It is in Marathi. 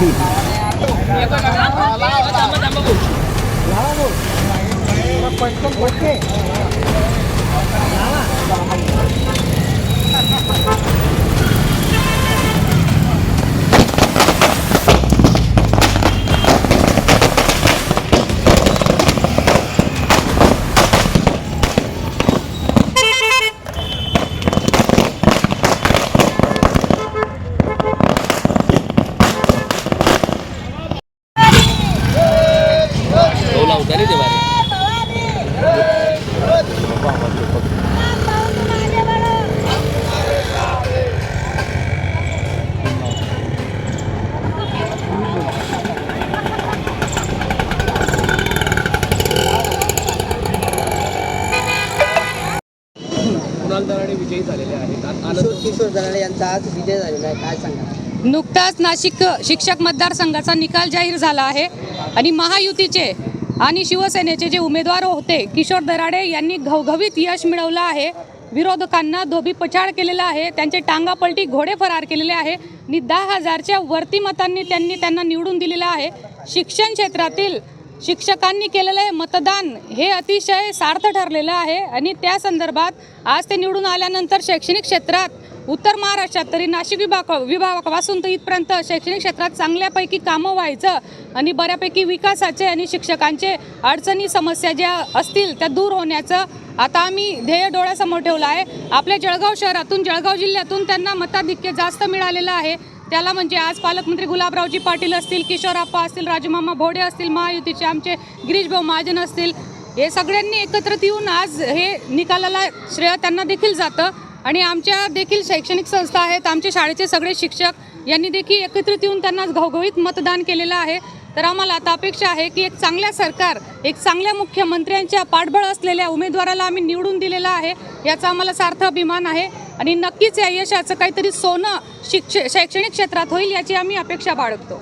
લાવો લાવો લાવો कुणाल दराडे विजयी झालेले आहेत. आ- किशोर आनंद किशोर दराडे यांचा आज विजय झालेला आहे. काय सांगा नुकताच नाशिक शिक्षक मतदारसंघाचा निकाल जाहीर झाला आहे आणि महायुतीचे आणि शिवसेनेचे जे उमेदवार होते किशोर दराडे यांनी घवघवीत यश मिळवलं आहे. विरोधकांना धोबी पछाड केलेला आहे. त्यांचे टांगापलटी घोडे फरार केलेले आहे. आणि दहा हजारच्या वरती मतांनी त्यांनी त्यांना निवडून दिलेलं आहे. शिक्षण क्षेत्रातील शिक्षकांनी केलेलं हे मतदान हे अतिशय सार्थ ठरलेलं आहे. आणि त्या संदर्भात आज ते निवडून आल्यानंतर शैक्षणिक क्षेत्रात उत्तर महाराष्ट्रात तरी नाशिक विभाग विभागापासून तर इथपर्यंत शैक्षणिक क्षेत्रात चांगल्यापैकी कामं व्हायचं आणि बऱ्यापैकी विकासाचे आणि शिक्षकांचे अडचणी समस्या ज्या असतील त्या दूर होण्याचं आता आम्ही ध्येय डोळ्यासमोर ठेवलं आहे. आपल्या जळगाव शहरातून जळगाव जिल्ह्यातून त्यांना मताधिक्य जास्त मिळालेलं आहे. त्याला म्हणजे आज पालकमंत्री गुलाबरावजी पाटील असतील किशोरप्पा असतील राजूमामा भोडे असतील महायुतीचे आमचे गिरीशभाऊ महाजन असतील. हे सगळ्यांनी एकत्रित येऊन आज हे निकालाला श्रेय त्यांना देखील जातं. आणि आमच्या देखील शैक्षणिक संस्था आहेत. आमचे शाळेचे सगळे शिक्षक यांनी देखील एकत्रित येऊन त्यांना घवघवीत मतदान केलेलं आहे. तर आम्हाला आता अपेक्षा आहे की एक चांगल्या सरकार एक चांगल्या मुख्यमंत्र्यांच्या पाठबळ असलेल्या उमेदवाराला आम्ही निवडून दिलेला आहे याचा आम्हाला सार्थ अभिमान आहे. आणि नक्कीच या यशाचं काहीतरी सोनं शिक्ष शैक्षणिक क्षेत्रात होईल याची आम्ही अपेक्षा बाळगतो.